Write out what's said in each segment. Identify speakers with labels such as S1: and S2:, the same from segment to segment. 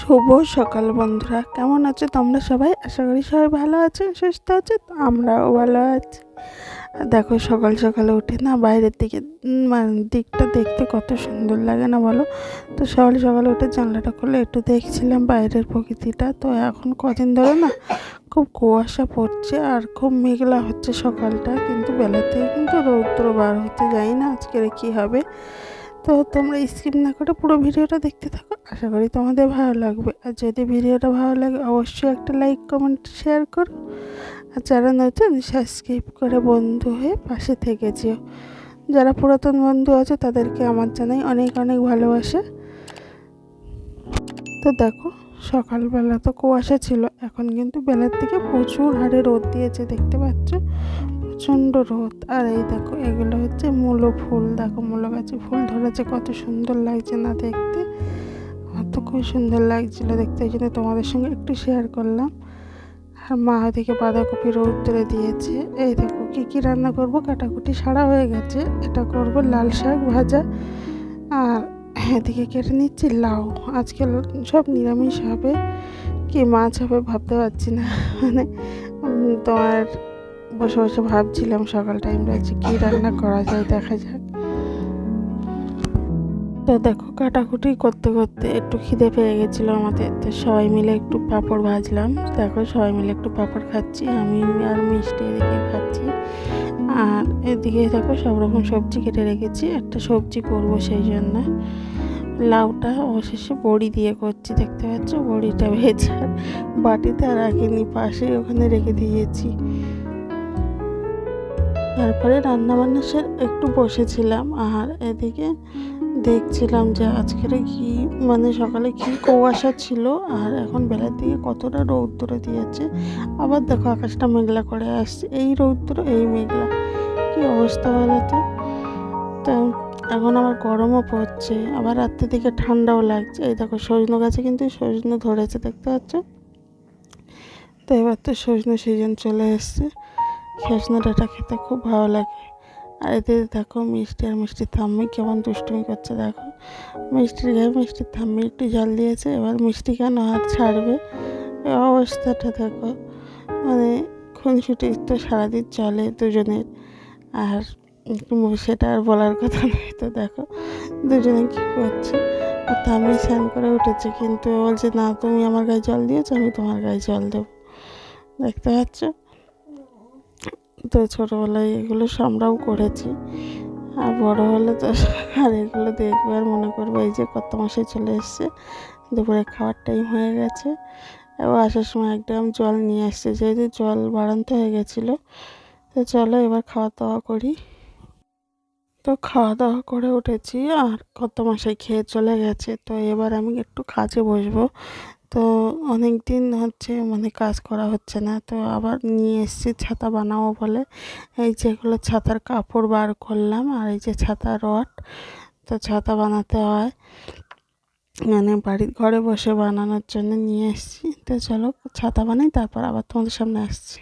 S1: শুভ সকাল বন্ধুরা। কেমন আছো তোমরা সবাই? আশা করি সবাই ভালো আছো, সুস্থ আছো আমরাও ভালো আছি। দেখো সকাল সকালে উঠে না বাইরের দিকে মানে দিকটা দেখতে কত সুন্দর লাগে না বলো? তো সকাল সকালে উঠে জানলাটা খুলে একটু দেখছিলাম বাইরের প্রকৃতিটা। তো এখন কদিন ধরে না খুব কুয়াশা পড়ছে আর খুব মেঘলা হচ্ছে সকালটা। কিন্তু বেলা থেকে কিন্তু রৌদ্র বার হতে যাই না আজকের কী হবে? তো তোমরা স্কিপ না করে পুরো ভিডিওটা দেখতে থাকো। আশা করি তোমাদের ভালো লাগবে। আর যদি ভিডিওটা ভালো লাগে, অবশ্যই একটা লাইক কমেন্ট শেয়ার করো। আর যারা নতুন সাবস্ক্রাইব করে বন্ধু হয়ে পাশে থেকে যেও। যারা পুরাতন বন্ধু আছে, তাদেরকে আমার জানাই অনেক অনেক ভালোবাসা। তো দেখো, সকালবেলা তো কুয়াশা ছিল, এখন কিন্তু বেলার দিকে প্রচুর হারে রোদ দিয়েছে, দেখতে পাচ্ছ? প্রচণ্ড রোদ। আর এই দেখো, এগুলো হচ্ছে মূলো ফুল। দেখো, মূলো গাছে ফুল ধরেছে, কত সুন্দর লাগছে না দেখতে। আমার তো খুব সুন্দর লাগছিল দেখতে, এই জন্য তোমাদের সঙ্গে একটু শেয়ার করলাম। আর মা ওদিকে বাঁধাকপি রোদ তুলে দিয়েছে। এই দেখো, কী কী রান্না করব? কাটাকুটি সারা হয়ে গেছে। এটা করব লাল শাক ভাজা। আর এদিকে কেটে নিচ্ছি লাউ। আজকে সব নিরামিষ হবে। কি মাছ হবে ভাবতে পারছি না। মানে তোমার বসে বসে ভাবছিলাম সকাল টাইমটা যে কী রান্না করা যায়, দেখা যাক। তো দেখো, কাটাকুটি করতে করতে একটু খিদে পেয়ে গেছিল আমাদের। তো সবাই মিলে একটু পাঁপড় ভাজলাম। দেখো, সবাই মিলে একটু পাঁপড় খাচ্ছি। আমি আর মিষ্টি এদিকে খাচ্ছি। আর এদিকে দেখো, সব রকম সবজি কেটে রেখেছি। একটা সবজি করব সেই জন্য। লাউটা অবশেষে বড়ি দিয়ে করছি, দেখতে পাচ্ছ? বড়িটা ভেজা। বাটিতে রাখিনি পাশে ওখানে রেখে দিয়েছি। তারপরে রান্নাবান্না সে একটু বসেছিলাম আর এদিকে দেখছিলাম যে আজকের কি মানে সকালে কি কুয়াশা ছিল আর এখন বেলার দিকে কতটা রৌদ্র দিয়েছে। আবার দেখো আকাশটা মেঘলা করে আসছে। এই রৌদ্র, এই মেঘলা, কি অবস্থা বলো তো? তো এখন আমার গরমও পড়ছে, আবার রাত্রের দিকে ঠান্ডাও লাগছে। এই দেখো সজনে গাছে কিন্তু সজনে ধরেছে, দেখতে পাচ্ছ? তো এবার তো সজনে সিজন চলে এসছে। সজনে ডাঁটা খেতে খুব ভালো লাগে। আর এতে দেখো মিষ্টি আর মিষ্টির থাম্মি কেমন দুষ্টুমি করছে, দেখো। মিষ্টির গায়ে মিষ্টির থাম্মি একটু জল দিয়েছে, এবার মিষ্টি কেন হাত ছাড়বে? অবস্থাটা দেখো। মানে খুনসুটি তো সারাদিন চলে দুজনের। আর সেটা আর বলার কথা নয়, তো দেখো দুজনে কী করছে। থাম্মি স্নান করে উঠেছে, কিন্তু বলছে, না, তুমি আমার গায়ে জল দিয়েছ, আমি তোমার গায়ে জল দেবো। দেখতে পাচ্ছ? তো ছোটোবেলায় এগুলো আমরাও করেছি। আর বড় হলে তো আর এগুলো দেখবে আর মনে করব, এই যে কত মাসে চলে এসছে, দুপুরে খাওয়ার টাইম হয়ে গেছে। এবং আসার সময় এক জল নিয়ে আসছে, যেহেতু জল বাড়ান্ত হয়ে গেছিল, তো চলো এবার খাওয়া দাওয়া করি। তো খাওয়া দাওয়া করে উঠেছি, আর কত মাসে খেয়ে চলে গেছে, তো এবার আমি একটু কাজে বসবো। তো অনেক দিন হচ্ছে মানে কাজ করা হচ্ছে না। তো আবার নিয়ে এসেছি ছাতা বানাবো বলে। এই যেগুলো ছাতার কাপড় বার করলাম আর এই যে ছাতা রড, তো ছাতা বানাতে হয়। মানে বাড়ির ঘরে বসে বানানোর জন্য নিয়ে এসেছি। তো চলো ছাতা বানাই, তারপর আবার তোমাদের সামনে আসছি।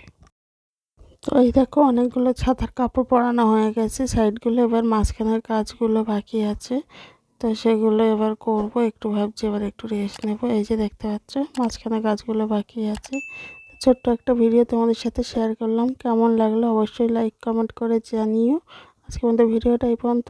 S1: তো এই দেখো অনেকগুলো ছাতার কাপড় পরানো হয়ে গেছে। সাইডগুলো এবার মাঝখানের কাজগুলো বাকি আছে। তো সেগুলো এবার করব, একটু ভাবছি এবার একটু রেস্ট নেব। এই যে দেখতে পাচ্ছ, মাঝখানে গাছগুলো বাকি আছে। ছোট্ট একটা ভিডিও তোমাদের সাথে শেয়ার করলাম। কেমন লাগল অবশ্যই লাইক কমেন্ট করে জানিও। আজকে আমাদের ভিডিওটা এই পর্যন্ত।